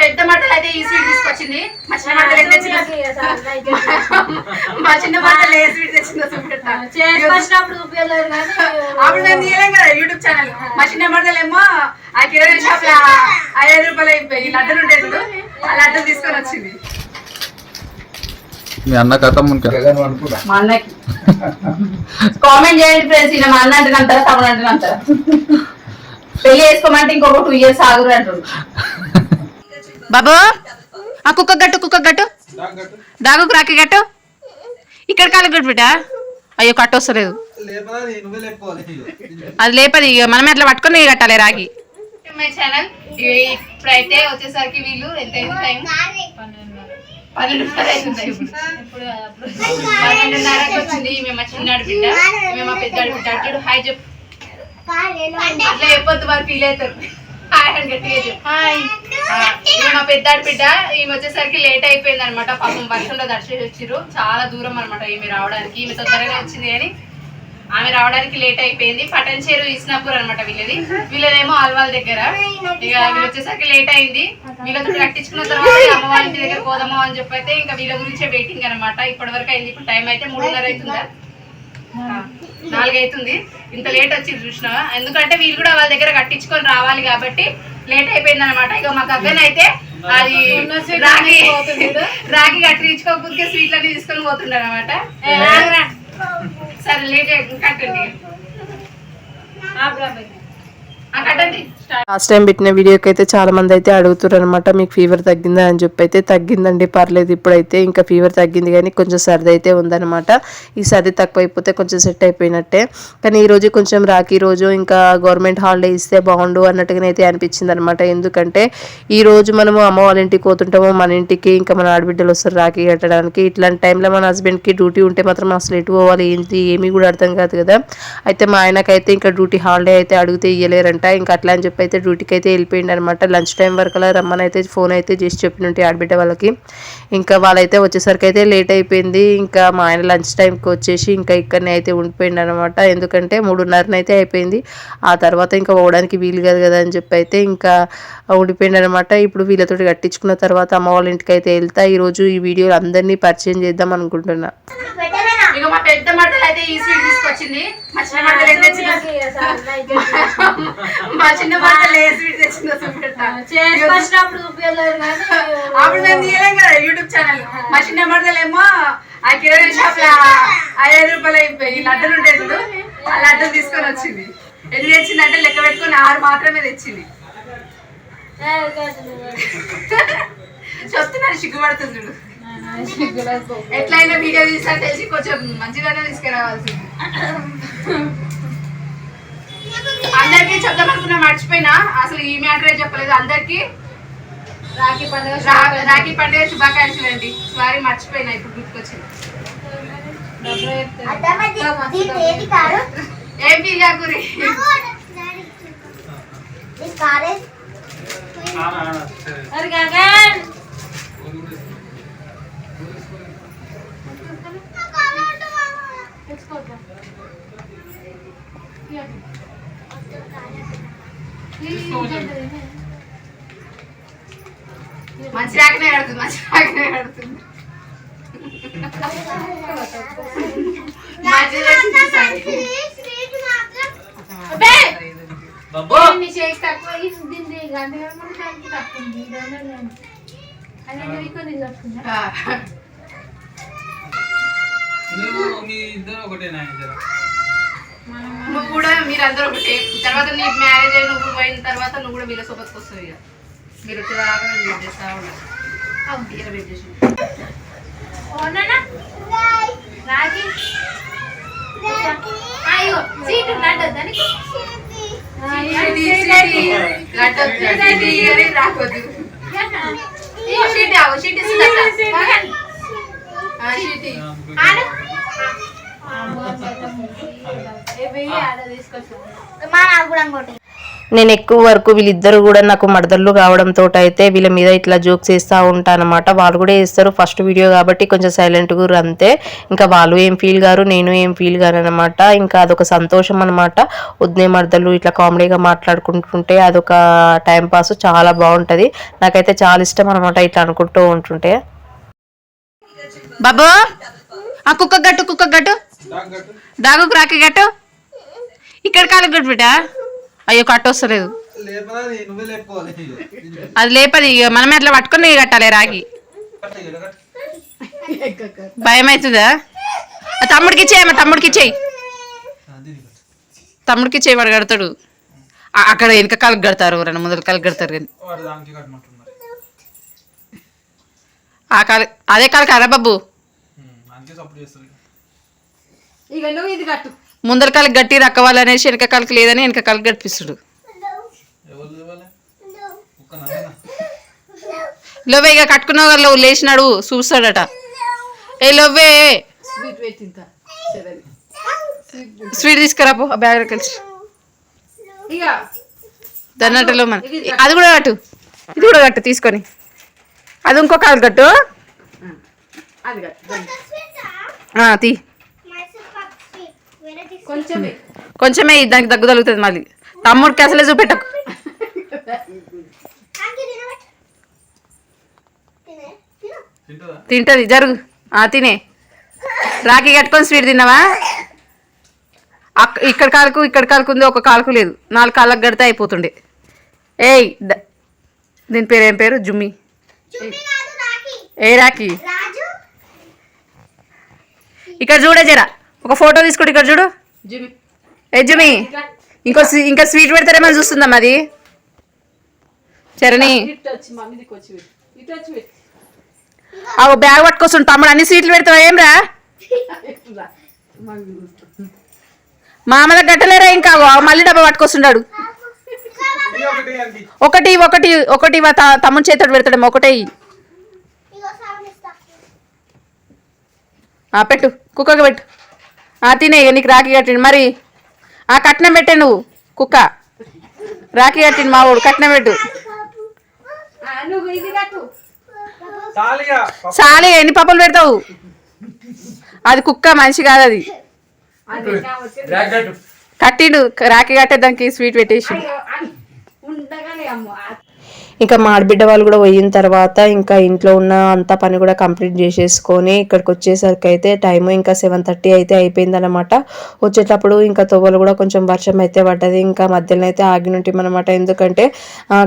పెద్ద మట్టలు అయితే ఈ స్వీట్ తీసుకొచ్చింది. మా చిన్న మట్టలు ఏం తెచ్చిందో? మా చిన్న మట్టలు ఏ స్వీట్ తెచ్చిందో చూపెడతా. అప్పుడు మేము తీయలేం కదా యూట్యూబ్ ఛానల్. మా చిన్న మట్టలు ఏమో ఆ కిరాణా షాప్లో ఐదు రూపాయలు అయిపోయి ఈ లడ్డూలు ఉంటాయి చూడు. ఆ లడ్డూలు తీసుకొని వచ్చింది. మీ అన్న కథ మా అన్నకి. కామెంట్ చేయండి ఫ్రెండ్స్ ఈయన మా అన్న అంటే అంటారా తమ్ముడు అంటే అంటారా పెళ్ళి చేసుకోమంటే ఇంకొక టూ ఇయర్స్ ఆగురు అంటారు బాబు ఆ కుక్క గట్టు కుక్క గట్టు. దాగుకు రాకి గట్టు. ఇక్కడ కాలు గట్టు బిడ్డ? అయ్యో కట్టు వస్తలేదు. అది లేపది ఇక మనం ఎట్లా పట్టుకొని కట్టాలి రాగి మై ఛానల్ ఇప్పుడైతే వచ్చేసరికి వీళ్ళు ఎంత టైం? పన్నెండున్నర అవుతుంది పన్నెండున్నరకు వచ్చింది. మేము చిన్నాడు బిడ్డ. మేము పెద్దాడు బిడ్డ. అటు హాయ్ చెప్పు. అట్లా చెప్పొద్దు వారు ఫీల్ అవుతారు. హాయ్ అని గట్టిగా చెప్పు. హాయ్. ఈమె మా పెద్దాడు బిడ్డ ఈమె వచ్చేసరికి లేట్ అయిపోయింది అనమాట పాపం వర్షంలో దర్శనం వచ్చిర్రు. చాలా దూరం అనమాట ఈమె రావడానికి. ఈమె తొందరగా వచ్చింది కానీ ఆమె రావడానికి లేట్ అయిపోయింది. పటన్ చేరు ఇస్నాపూర్ అనమాట వీళ్ళది. వీళ్ళదేమో ఆల్వాల్ దగ్గర. ఇక వీళ్ళు వచ్చేసరికి లేట్ అయింది. వీళ్ళతో కట్టించుకున్న తర్వాత ఇక అమ్మ వాళ్ళ ఇంటి దగ్గర పోదామా అని చెప్పి అయితే ఇంకా వీళ్ళ గురించే వెయిటింగ్ అనమాట ఇప్పటి వరకు అయింది. ఇప్పుడు టైం అయితే మూడున్నర అవుతుందా? ఆ, నాలుగు అవుతుంది ఇంత లేట్ వచ్చింది చూసిన ఎందుకంటే వీళ్ళు కూడా వాళ్ళ దగ్గర కట్టించుకొని రావాలి కాబట్టి లేట్ అయిపోయింది అనమాట ఇక మాకు అబ్బాయి అయితే అది రాగి రాగి కట్టించుకోకపోతే స్వీట్లన్నీ తీసుకొని పోతుండే అనమాట సరే లేట్ కట్టండి లాస్ట్ టైం పెట్టిన వీడియోకి అయితే చాలా మంది అయితే అడుగుతారు అనమాట మీకు ఫీవర్ తగ్గిందా? అని చెప్పి అయితే తగ్గిందండి పర్లేదు ఇప్పుడైతే ఇంకా ఫీవర్ తగ్గింది కానీ కొంచెం సర్ది అయితే ఉందన్నమాట. ఈ సర్ది తక్కువైపోతే కొంచెం సెట్ అయిపోయినట్టే. కానీ ఈరోజు కొంచెం రాఖీ రోజు ఇంకా గవర్నమెంట్ హాలిడే ఇస్తే బాగుండు అన్నట్టుగానైతే అనిపించింది అనమాట ఎందుకంటే ఈ రోజు మనము అమ్మ వాళ్ళ ఇంటికి పోతుంటాము మన ఇంటికి ఇంకా మన ఆడబిడ్డలు వస్తారు రాఖీ కట్టడానికి. ఇట్లాంటి టైంలో మన హస్బెండ్కి డ్యూటీ ఉంటే మాత్రం అసలు ఎటు పోవాలి ఏంటి ఏమీ కూడా అర్థం కాదు కదా. అయితే మా ఆయనకైతే ఇంకా డ్యూటీ హాలిడే అయితే అడిగితే అంట ఇంకా అట్లా అని చెప్పి అయితే డ్యూటీకి అయితే వెళ్ళిపోయింది అనమాట లంచ్ టైం వరకు అలా రమ్మని అయితే ఫోన్ అయితే చేసి చెప్పినట్టు ఆడబిడ్డ వాళ్ళకి. ఇంకా వాళ్ళైతే వచ్చేసరికి అయితే లేట్ అయిపోయింది. ఇంకా మా ఆయన లంచ్ టైంకి వచ్చేసి ఇంకా ఇక్కడనే అయితే ఉండిపోయింది అనమాట ఎందుకంటే మూడున్నరనైతే అయిపోయింది. ఆ తర్వాత ఇంకా పోవడానికి వీలు కాదు కదా అని చెప్పి అయితే ఇంకా ఉండిపోయింది అనమాట ఇప్పుడు వీళ్ళతో కట్టించుకున్న తర్వాత అమ్మ వాళ్ళ ఇంటికి అయితే వెళ్తా. ఈరోజు ఈ వీడియోలు అందరినీ పరిచయం చేద్దాం అనుకుంటున్నా. ఇక మా పెద్ద మట్టలు అయితే ఈ స్వీట్ తీసుకొచ్చింది. మా చిన్న మట్టలు ఏం తెచ్చిందో మా చిన్న మట్టలు ఏ స్వీట్ తెచ్చిందో అప్పుడు మేము తీయలేం కదా యూట్యూబ్ ఛానల్. మా చిన్న మట్టలు ఏమో ఆ కిరాణా షాప్లో ఐదు రూపాయలు అయిపోయి లడ్డూలు ఉంటాయి చూడు. ఆ లడ్డూలు తీసుకొని వచ్చింది. ఎన్ని తెచ్చింది అంటే లెక్క పెట్టుకొని ఆరు మాత్రమే తెచ్చింది. చెప్తున్నాను సిగ్గుపడుతుంది చూడు. ఎట్లయినా వీడియో తీసా తెలిసి కొంచెం మంచిగానే తీసుకురావాల్సింది. అందరికి చెప్దాం అనుకున్నా మర్చిపోయినా అసలు ఈ మ్యాటరే చెప్పలేదు. అందరికి రాఖీ పండుగ రా- రాఖీ పండుగ శుభాకాంక్షలు అండి. సారీ మర్చిపోయినా ఇప్పుడు గుర్తుకొచ్చింది. ఏం ఫీల్ కాకూరి అరే గగన్! మంచి రాకనే ఆడుతుంది. మంచి రాకనే ఆడుతుంది. తక్కువ మీ ఇద్దరు ఒకటేనా ఇద్దరు నువ్వు కూడా మీరందరూ ఒకటే తర్వాత నీ మ్యారేజ్ అయ్యి నువ్వు పోయిన తర్వాత నువ్వు కూడా వీళ్ళ సోబత్కి వస్తావు ఇక మీరు వచ్చేదాకా నేను వెయిట్ చేస్తా ఉన్నాను ఈయన వెయిట్ చేసి ఓనానా రాఖీ అయ్యో సీట్ ఉన్నాడు దానికి షీటి, షీటి. లడ్డు, షీటి అని రాకొద్దు ఇగో షీటి ఆవు, షీటి ఇస్తుందట. నేను ఎక్కువ వరకు వీళ్ళిద్దరు కూడా నాకు మడదళ్ళు కావడంతో అయితే వీళ్ళ మీద ఇట్లా జోక్స్ వేస్తూ ఉంటాను అనమాట వాళ్ళు కూడా వేస్తారు ఫస్ట్ వీడియో కాబట్టి కొంచెం సైలెంట్గా అంతే. ఇంకా వాళ్ళు ఏం ఫీల్ గారు నేను ఏం ఫీల్ గారు అనమాట ఇంకా అదొక సంతోషం అనమాట ఉద్నే మర్దలు ఇట్లా కామెడీగా మాట్లాడుకుంటుంటే అదొక టైం పాస్ చాలా బాగుంటది. నాకైతే చాలా ఇష్టం అనమాట ఇట్లా అనుకుంటూ ఉంటుంటే. బాబు ఆ కుక్క గట్టు కుక్క గట్టు. డాగు రాకి గట్టు. ఇక్కడ కాలు గట్టు బిడ్డ. అయ్యో కట్టు వస్తలేదు. అది లేపది మనమే అట్లా పట్టుకొని కట్టాలి రాగి భయం అవుతుందా ఆ తమ్ముడికి ఇచ్చేయి మా తమ్ముడికి ఇచ్చేయి. తమ్ముడికి ఇచ్చేయి వాడు కడతాడు. అక్కడ వెనక కాలకు కడతారు రెండు ముందర కాలకు కడతారు కానీ. ఆ కాలు అదే కాలు కదా బాబు? అందుకే సపోర్ట్ చేస్తారు. ఇక నువ్వు ఇది కట్టు. ముందర కాలకు గట్టి రక్కవాలనేసి వెనక కాలకు లేదని వెనక కాలకు గడిపిస్తుడు. ఎవరు లేవాలి? ఒక్క నాన్న. లోవే ఇక కట్టుకున్న వాళ్ళు లేచినాడు చూస్తాడట. ఏ లోవే స్వీట్ తీసుకురాపో ఆ బ్యాగ్ కలిసి ఇక. దన్నట్టలో మన అది కూడా కట్టు. ఇది కూడా కట్టు తీసుకొని. అది ఇంకో కాలు కట్టు. తీ. కొంచెమే. కొంచెమే దానికి దగ్గు మళ్ళీ. తమ్ముడికి అసలే చూపెట్టకు. తింటుందా? తింటది. జరుగు. ఆ తినే. రాఖీ కట్టుకొని స్వీట్ తిన్నావా? ఇక్కడ కాలుకు ఇక్కడ కాలుకు ఉంది ఒక కాలుకు లేదు. నాలుగు కాళ్ళకు కడితే అయిపోతుండే. ఏయ్ దీని పేరు ఏం పేరు? జుమ్మి. ఏ రాఖీ. ఇక్కడ చూడే జరా. ఒక ఫోటో తీసుకుంటే ఇక్కడ చూడు. జిమి. ఏ జుమ్మి ఇంకో ఇంకా స్వీట్ పెడతారేమో చూస్తుందా అది. చరణి. ఆ బ్యాగ్ పట్టుకొస్తుంది తమ్ముడు అన్ని స్వీట్లు పెడతావా? ఏం రా. మామల గట్టలేరా ఇంకా? మళ్ళీ డబ్బా పట్టుకొస్తున్నాడు ఇది ఒకటి ఒకటి ఒకటి ఒకటి వా త- తమ్ముడు చేతుడు పెడతాడేమో ఒకటే పెట్టు కుక్కకి పెట్టు. ఆ తినే ఇక నీకు రాఖీ కట్టిండు మరి. ఆ కట్నం పెట్టే నువ్వు కుక్క. రాఖీ కట్టిండు మా వాడు కట్నం పెట్టు. ఆ, నువ్వు ఇది కట్టు. చాలిగా సాలి ఎన్ని పప్పులు పెడతావు? అది కుక్క మనిషి కాదు అది. కట్టిండు రాఖీ కట్టేదానికి స్వీట్ పెట్టేసి ఉండగానే అమ్మ ఇంకా మా ఆడబిడ్డ వాళ్ళు కూడా పోయిన తర్వాత ఇంకా ఇంట్లో ఉన్న అంత పని కూడా కంప్లీట్ చేసేసుకొని ఇక్కడికి వచ్చేసరికి అయితే టైం ఇంకా సెవెన్ థర్టీ అయితే అయిపోయిందనమాట వచ్చేటప్పుడు ఇంకా తొవ్వలు కూడా కొంచెం వర్షం అయితే పడ్డది. ఇంకా మధ్యలో అయితే ఆగినుంటాం ఎందుకంటే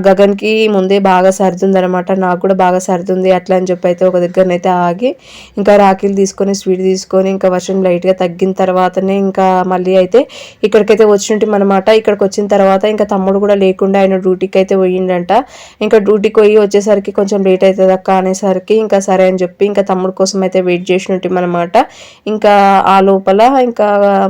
గగన్కి ముందే బాగా సర్దుందనమాట నాకు కూడా బాగా సర్దుంది అట్లా అని చెప్పి అయితే ఒక దగ్గరనైతే ఆగి ఇంకా రాఖీలు తీసుకొని స్వీట్ తీసుకొని ఇంకా వర్షం లైట్గా తగ్గిన తర్వాతనే ఇంకా మళ్ళీ అయితే ఇక్కడికైతే వచ్చినట్టు అనమాట ఇక్కడికి వచ్చిన తర్వాత ఇంకా తమ్ముడు కూడా లేకుండా ఆయన డ్యూటీకి అయితే పోయిండంట. ఇంకా డ్యూటీకి పోయి వచ్చేసరికి కొంచెం లేట్ అవుతుంది అక్క అనేసరికి ఇంకా సరే అని చెప్పి ఇంకా తమ్ముడు కోసం అయితే వెయిట్ చేసినట్టు అనమాట ఇంకా ఆ లోపల ఇంకా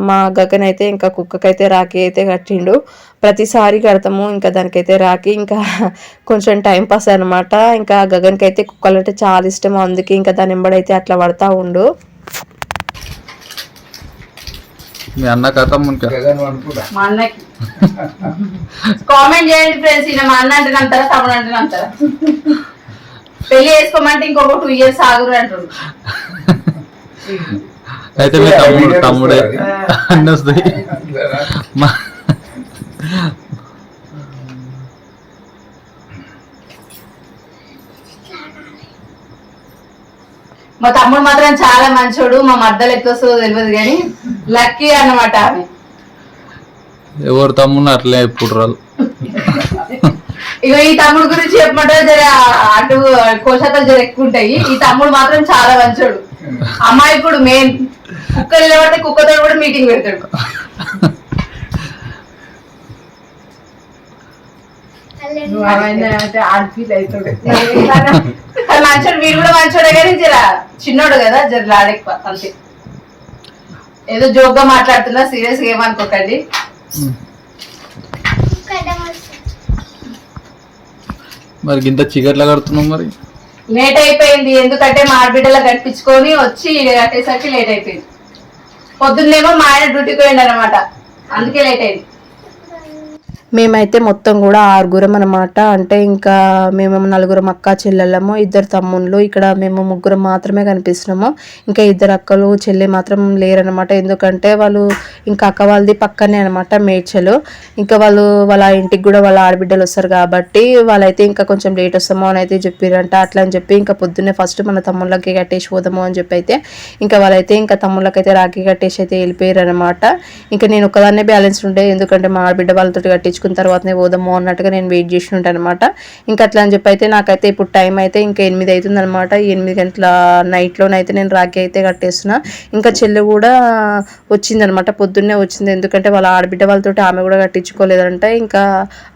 మా గగన్ అయితే ఇంకా కుక్కకైతే రాఖీ అయితే కట్టిండు. ప్రతిసారి కడతాము ఇంకా దానికైతే రాకి ఇంకా కొంచెం టైం పాస్ అనమాట ఇంకా గగన్కి అయితే కుక్కలు అంటే చాలా ఇష్టం అందుకే ఇంకా దాని ఎంబడైతే అట్లా పడతా ఉండు. మీ అన్న కథ మా అన్నకి. కామెంట్ చేయండి ఫ్రెండ్స్ ఈయన మా అన్న అంటే అంటారా తమ్ముడు అంటే అంటారా పెళ్ళి చేసుకోమంటే ఇంకొక టూ ఇయర్స్ ఆగురు అంటుండ్రు అయితే మీ తమ్ముడు తమ్ముడే. అన్ని వస్తాయి మా- మా తమ్ముడు మాత్రం చాలా మంచోడు మా మద్దలు ఎట్లా వస్తుందో తెలియదు కానీ లక్కీ అన్నమాట ఆమె. ఎవరు తమ్ముడు అట్లే ఇప్పుడు రాళ్ళు ఇక ఈ తమ్ముడు గురించి చెప్పమంటే జర అటు కోశాతలు జర ఎక్కువ ఉంటాయి. ఈ తమ్ముడు మాత్రం చాలా మంచోడు. అమాయకుడు మెయిన్ కుక్క నిలబడితే కుక్కతో కూడా మీటింగ్ పెడతాడు. మంచోడు వీడు కూడా మంచోడే కానీ జర చిన్నోడు కదా జర లాడెక్కువ అంతే. ఏదో జోక్గా మాట్లాడుతున్నా సీరియస్గా ఏమనుకోకండి. మరి ఇంత చీకట్లా కడుతున్నాం మరి? లేట్ అయిపోయింది ఎందుకంటే మా ఆడబిడ్డలా కట్టించుకొని వచ్చి కట్టేసరికి లేట్ అయిపోయింది. పొద్దున్నేమో మా ఆయన డ్యూటీకి పోయిండు అనమాట అందుకే లేట్ అయింది. మేమైతే మొత్తం కూడా ఆరుగురం అనమాట అంటే ఇంకా మేము నలుగురం అక్క చెల్లెళ్ళము ఇద్దరు తమ్ముళ్ళు. ఇక్కడ మేము ముగ్గురం మాత్రమే కనిపిస్తున్నాము. ఇంకా ఇద్దరు అక్కలు చెల్లి మాత్రం లేరనమాట ఎందుకంటే వాళ్ళు ఇంకా అక్క వాళ్ళది పక్కనే అనమాట మేడ్చలు. ఇంకా వాళ్ళు వాళ్ళ ఇంటికి కూడా వాళ్ళ ఆడబిడ్డలు వస్తారు కాబట్టి వాళ్ళైతే ఇంకా కొంచెం లేట్ వస్తామో అని అయితే చెప్పారంట అట్లా అని చెప్పి ఇంకా పొద్దున్నే ఫస్ట్ మన తమ్ముళ్ళకి కట్టేసి పోదాము అని చెప్పి అయితే ఇంకా వాళ్ళైతే ఇంకా తమ్ముళ్ళకైతే రాఖీ కట్టేసి అయితే వెళ్ళిపోయారు అనమాట ఇంకా నేను ఒకదాన్నే బ్యాలెన్స్ ఉండే. ఎందుకంటే మా ఆడబిడ్డ వాళ్ళతో కట్టించుకున్న తర్వాతనే పోదాము అన్నట్టుగా నేను వెయిట్ చేసి ఉంటాను అనమాట ఇంకా అట్లా అని చెప్పి అయితే నాకైతే ఇప్పుడు టైం అయితే ఇంకా ఎనిమిది అవుతుంది అనమాట ఎనిమిది గంటల నైట్లోనైతే నేను రాఖీ అయితే కట్టేస్తున్నా. ఇంకా చెల్లె కూడా వచ్చిందనమాట పొద్దున్నే వచ్చింది. ఎందుకంటే వాళ్ళ ఆడబిడ్డ వాళ్ళతో ఆమె కూడా కట్టించుకోలేదంట. ఇంకా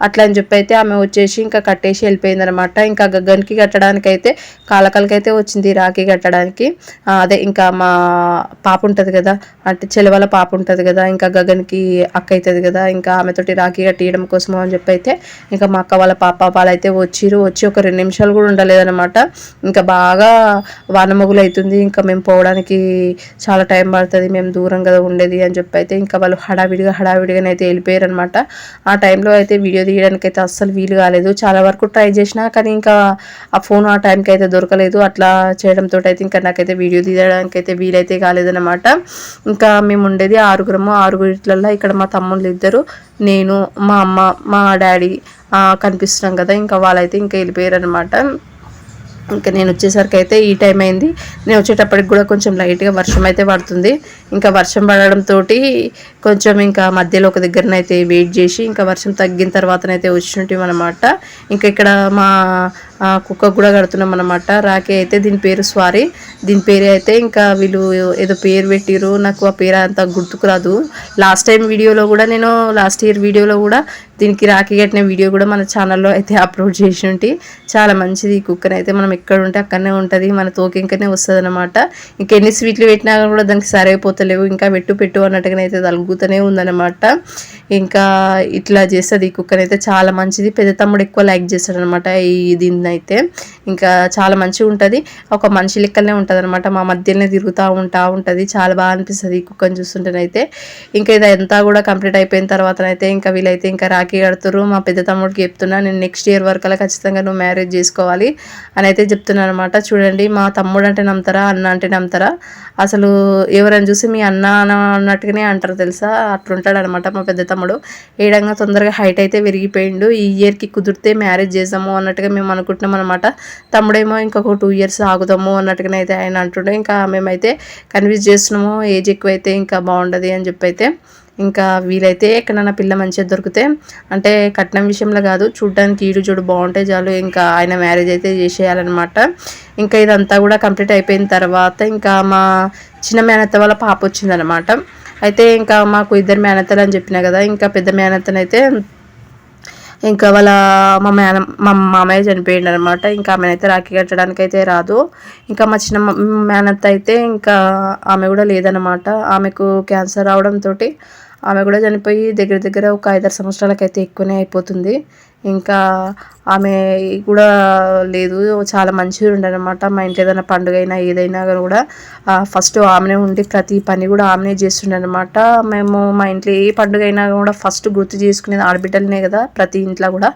అట్లా అని చెప్పి అయితే ఆమె వచ్చేసి ఇంకా కట్టేసి వెళ్ళిపోయిందనమాట ఇంకా గగ్గన్కి కట్టడానికి అయితే కాలకాలకైతే వచ్చింది రాఖీ కట్టడానికి. అదే ఇంకా మా పాప ఉంటుంది కదా అంటే చెలవల పాప ఉంటుంది కదా ఇంకా గగన్కి అక్క అవుతుంది కదా ఇంకా ఆమెతోటి రాఖీ చేయడం కోసము అని చెప్పి అయితే ఇంకా మా అక్క వాళ్ళ పాప వాళ్ళైతే వచ్చిరు వచ్చి ఒక రెండు నిమిషాలు కూడా ఉండలేదన్నమాట. ఇంకా బాగా వానమొగులు అవుతుంది ఇంకా మేము పోవడానికి చాలా టైం పడుతుంది. మేము దూరం కదా ఉండేది అని చెప్పి అయితే ఇంకా వాళ్ళు హడావిడిగా హడావిడిగానే అయితే వెళ్ళిపోయారు అనమాట ఆ టైంలో అయితే వీడియో తీయడానికి అయితే అస్సలు వీలు కాలేదు. చాలా వరకు ట్రై చేసినా కానీ ఇంకా ఆ ఫోన్ ఆ టైంకి అయితే దొరకలేదు. అట్లా చేయడంతో అయితే ఇంకా నాకైతే వీడియో తీయడానికి అయితే వీలైతే కాలేదన్నమాట. ఇంకా మేము ఉండేది ఆరుగురము. ఆరుగురిలో ఇక్కడ మా తమ్ముళ్ళు ఇద్దరు నేను మా అమ్మ మా డాడీ కనిపిస్తున్నాం కదా ఇంకా వాళ్ళైతే ఇంకా వెళ్ళిపోయారు అనమాట ఇంకా నేను వచ్చేసరికి అయితే ఈ టైం అయింది. నేను వచ్చేటప్పటికి కూడా కొంచెం లైట్గా వర్షం అయితే పడుతుంది. ఇంకా వర్షం పడడంతో కొంచెం ఇంకా మధ్యలో ఒక దగ్గరనైతే వెయిట్ చేసి ఇంకా వర్షం తగ్గిన తర్వాతనైతే వచ్చినట్టు అనమాట ఇంకా ఇక్కడ మా కుక్క కూడా కడుతున్నాం అనమాట రాఖీ అయితే దీని పేరు స్వారీ. దీని పేరు అయితే ఇంకా వీళ్ళు ఏదో పేరు పెట్టిరు నాకు ఆ పేరు అంత గుర్తుకు రాదు. లాస్ట్ టైం వీడియోలో కూడా నేను లాస్ట్ ఇయర్ వీడియోలో కూడా దీనికి రాఖీ కట్టిన వీడియో కూడా మన ఛానల్లో అయితే అప్లోడ్ చేసి ఉంటే చాలా మంచిది ఈ కుక్కని అయితే. మనం ఎక్కడ ఉంటే అక్కడనే ఉంటుంది. మన తోకింకనే వస్తుంది అనమాట ఇంకెన్ని స్వీట్లు పెట్టినా కూడా దానికి సరైపోతలేవు ఇంకా పెట్టు పెట్టు అన్నట్టుగా అయితే తలుగుతూనే ఉందన్నమాట. ఇంకా ఇట్లా చేస్తుంది ఈ కుక్కని అయితే చాలా మంచిది. పెద్ద తమ్ముడు ఎక్కువ లైక్ చేస్తాడు అనమాట ఈ దీన్ని అయితే ఇంకా చాలా మంచిగా ఉంటుంది. ఒక మనిషి లెక్కనే ఉంటుంది అనమాట మా మధ్యలోనే తిరుగుతూ ఉంటా ఉంటుంది. చాలా బాగా అనిపిస్తుంది ఈ కుక్కని చూస్తుంటేనైతే. ఇంకా ఇదంతా కూడా కంప్లీట్ అయిపోయిన తర్వాత అయితే ఇంకా వీలైతే ఇంకా రాఖీ కడుతురు మా పెద్ద తమ్ముడికి చెప్తున్నా నేను నెక్స్ట్ ఇయర్ వరకు ఖచ్చితంగా నువ్వు మ్యారేజ్ చేసుకోవాలి అని అయితే చెప్తున్నాను అనమాట చూడండి మా తమ్ముడు అంటే నమ్ముతారా అన్న అంటే నమ్ముతారా? అసలు ఎవరైనా చూసి మీ అన్న అన్నట్టుగానే అంటారు తెలుసా? అట్లుంటాడు అనమాట మా పెద్ద తమ్ముడు. ఏడంగా తొందరగా హైట్ అయితే విరిగిపోయిండు. ఈ ఇయర్కి కుదిరితే మ్యారేజ్ చేసాము అన్నట్టుగా మేము అనుకుంటున్నాం అనమాట తమ్ముడేమో ఇంకొక టూ ఇయర్స్ ఆగుదాము అన్నట్టుగానే అయితే ఆయన అంటుండే. ఇంకా మేమైతే కన్విన్స్ చేస్తున్నాము ఏజ్ ఎక్కువైతే ఇంకా బాగుండదు అని చెప్పి అయితే ఇంకా వీలైతే ఎక్కడైనా పిల్ల మంచిగా దొరికితే అంటే కట్నం విషయంలో కాదు చూడ్డానికి ఈడు చూడు బాగుంటే చాలు ఇంకా ఆయన మ్యారేజ్ అయితే చేసేయాలన్నమాట. ఇంకా ఇదంతా కూడా కంప్లీట్ అయిపోయిన తర్వాత ఇంకా మా చిన్న మేనత్త వాళ్ళ పాప వచ్చిందనమాట అయితే ఇంకా మాకు ఇద్దరు మేనత్తలు అని చెప్పిన కదా ఇంకా పెద్ద మేనత్తనైతే ఇంకా వాళ్ళ మా మేన మా మామయ్య చనిపోయిండు అనమాట ఇంకా ఆమెనైతే రాఖీ కట్టడానికి అయితే రాదు. ఇంకా మా చిన్న మేనత్త అయితే ఇంకా ఆమె కూడా లేదనమాట ఆమెకు క్యాన్సర్ రావడంతో ఆమె కూడా చనిపోయి దగ్గర దగ్గర ఒక ఐదారు సంవత్సరాలకైతే ఎక్కువనే అయిపోతుంది. ఇంకా ఆమె కూడా లేదు చాలా మంచిగా ఉండనమాట. మా ఇంట్లో ఏదైనా పండుగ అయినా ఏదైనా కూడా ఫస్ట్ ఆమెనే ఉండి ప్రతి పని కూడా ఆమెనే చేస్తుండే అనమాట మేము మా ఇంట్లో ఏ పండుగ అయినా కూడా ఫస్ట్ గుర్తు చేసుకునేది ఆడబిడ్డలనే కదా ప్రతి ఇంట్లో కూడా.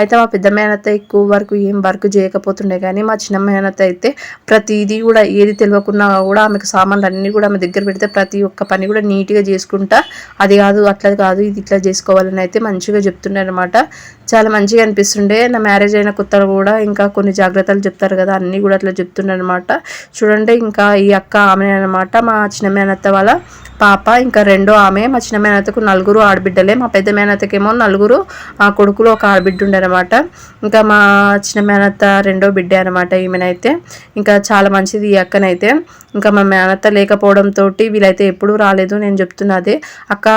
అయితే మా పెద్ద మేనత్త ఎక్కువ వరకు ఏం వర్క్ చేయకపోతుండే కానీ మా చిన్న మేనత్త అయితే ప్రతిదీ కూడా ఏది తెలియకున్నా కూడా ఆమెకు సామాన్లు అన్నీ కూడా ఆమె దగ్గర పెడితే ప్రతి ఒక్క పని కూడా నీట్గా చేసుకుంటా. అది కాదు అట్లా కాదు ఇది ఇట్లా చేసుకోవాలని అయితే మంచిగా చెప్తుండే అనమాట చాలా మంచిగా అనిపిస్తుండే. నా మ్యారేజ్ అయిన కొత్తలో కూడా ఇంకా కొన్ని జాగ్రత్తలు చెప్తారు కదా అన్నీ కూడా అట్లా చెప్తుండే అనమాట చూడండి ఇంకా ఈ అక్క ఆమె అనమాట మా చిన్న మేనత్త వాళ్ళ పాప ఇంకా రెండో ఆమె. మా చిన్న మేనత్తకు నలుగురు ఆడబిడ్డలే. మా పెద్ద మేనత్తకేమో నలుగురు ఆ కొడుకులు ఒక ఆడబిడ్డ ఉండనమాట ఇంకా మా చిన్న మేనత్త రెండో బిడ్డ అనమాట ఈమెనైతే. ఇంకా చాలా మంచిది ఈ అక్కనైతే. ఇంకా మా మేనత్త లేకపోవడంతో వీళ్ళైతే ఎప్పుడూ రాలేదు. నేను చెప్తున్నదే అక్క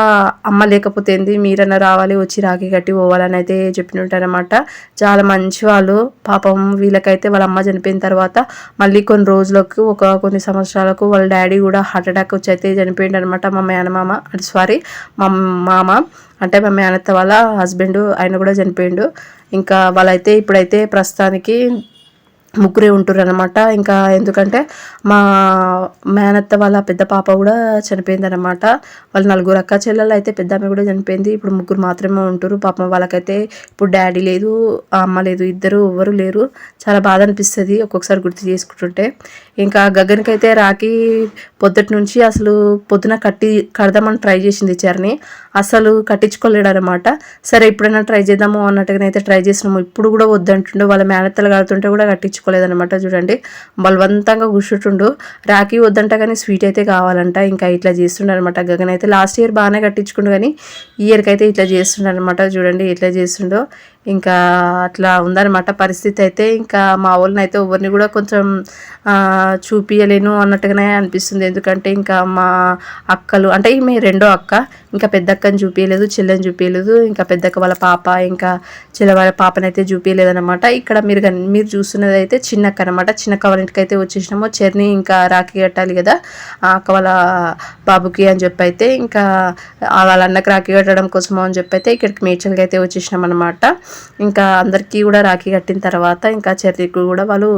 అమ్మ లేకపోతే ఏంది? మీరన్నా రావాలి వచ్చి రాఖీ కట్టి పోవాలని అయితే చెప్పినట్టారనమాట చాలా మంచి వాళ్ళు పాపం వీళ్ళకైతే వాళ్ళ అమ్మ చనిపోయిన తర్వాత మళ్ళీ కొన్ని రోజులకు ఒక కొన్ని సంవత్సరాలకు వాళ్ళ డాడీ కూడా హార్ట్ అటాక్ వచ్చి అయితే చనిపోయిండు అనమాట మా మేనమామ. అంటే సారీ మా మామ. అంటే మా మేనత్త వాళ్ళ హస్బెండ్ ఆయన కూడా చనిపోయిండు. ఇంకా వాళ్ళైతే ఇప్పుడైతే ప్రస్తుతానికి ముగ్గురే ఉంటారు అనమాట ఇంకా ఎందుకంటే మా మేనత్త వాళ్ళ పెద్ద పాప కూడా చనిపోయింది అనమాట వాళ్ళ నలుగురు అక్క చెల్లెలు అయితే పెద్ద ఆమె కూడా చనిపోయింది. ఇప్పుడు ముగ్గురు మాత్రమే ఉంటారు పాపం వాళ్ళకైతే ఇప్పుడు డాడీ లేదు అమ్మ లేదు ఇద్దరు ఎవరు లేరు. చాలా బాధ అనిపిస్తుంది ఒక్కొక్కసారి గుర్తు చేసుకుంటుంటే. ఇంకా గగన్కైతే అయితే రాఖీ పొద్దుటి నుంచి అసలు పొద్దున కట్టి కడదామని ట్రై చేసింది చరణి. అసలు కట్టించుకోలేడు అనమాట సరే ఎప్పుడైనా ట్రై చేద్దాము అన్నట్టుగా అయితే ట్రై చేసినాము ఇప్పుడు కూడా వద్దంటుండే. వాళ్ళ మేనత్తలు కడుతుంటే కూడా తెచ్చుకోలేదనమాట చూడండి. బలవంతంగా కూర్చుంటుండు. రాఖీ వద్దంట కానీ స్వీట్ అయితే కావాలంట. ఇంకా ఇట్లా చేస్తుండనమాట గగన్ అయితే లాస్ట్ ఇయర్ బాగానే కట్టించుకుండు కానీ ఈ ఇయర్కి అయితే ఇట్లా చేస్తుండనమాట చూడండి. ఎట్లా చేస్తుండో. ఇంకా అట్లా ఉందన్నమాట పరిస్థితి అయితే. ఇంకా మా వాళ్ళని అయితే ఎవరిని కూడా కొంచెం చూపించలేను అన్నట్టుగానే అనిపిస్తుంది. ఎందుకంటే ఇంకా మా అక్కలు అంటే ఈమె రెండో అక్క ఇంకా పెద్ద అక్కని చూపించలేదు చెల్లెని చూపించలేదు ఇంకా పెద్దక్క వాళ్ళ పాప ఇంకా చెల్లె వాళ్ళ పాపని అయితే చూపించలేదు అనమాట ఇక్కడ మీరు మీరు చూస్తున్నది అయితే చిన్నక్క అనమాట చిన్నక్క వాళ్ళ ఇంటికి అయితే వచ్చేసినాము. చర్ని ఇంకా రాఖీ కట్టాలి కదా ఆ అక్క వాళ్ళ బాబుకి అని చెప్పి అయితే ఇంకా వాళ్ళ అన్నకి రాఖీ కట్టడం కోసము అని చెప్పి అయితే ఇక్కడికి మేడ్చల్కి అయితే వచ్చేసినాం అనమాట ఇంకా అందరికీ కూడా రాఖీ కట్టిన తర్వాత ఇంకా చెర్రికి కూడా వాళ్ళు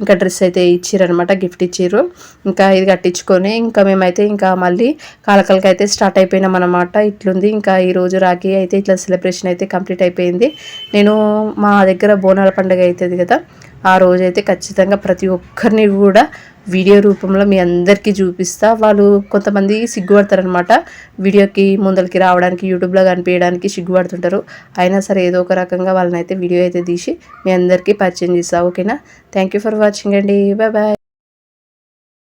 ఇంకా డ్రెస్ అయితే ఇచ్చి ఇచ్చిరనమాట గిఫ్ట్ ఇచ్చారు ఇంకా ఇది కట్టించుకొని ఇంకా మేమైతే ఇంకా మళ్ళీ కాలకలకి అయితే స్టార్ట్ అయిపోయినాం అనమాట ఇట్లుంది. ఇంకా ఈ రోజు రాఖీ అయితే ఇట్లా సెలబ్రేషన్ అయితే కంప్లీట్ అయిపోయింది. నేను మా దగ్గర బోనాల పండుగ అవుతుంది కదా ఆ రోజు అయితే ఖచ్చితంగా ప్రతి ఒక్కరిని కూడా వీడియో రూపంలో మీ అందరికీ చూపిస్తా. వాళ్ళు కొంతమంది సిగ్గుపడతారనమాట వీడియోకి ముందరికి రావడానికి యూట్యూబ్లో కనిపించడానికి సిగ్గుపడుతుంటారు. అయినా సరే ఏదో ఒక రకంగా వాళ్ళని అయితే వీడియో అయితే తీసి మీ అందరికీ పరిచయం చేస్తా. ఓకేనా? థ్యాంక్ యూ ఫర్ వాచింగ్ అండి. Bye bye.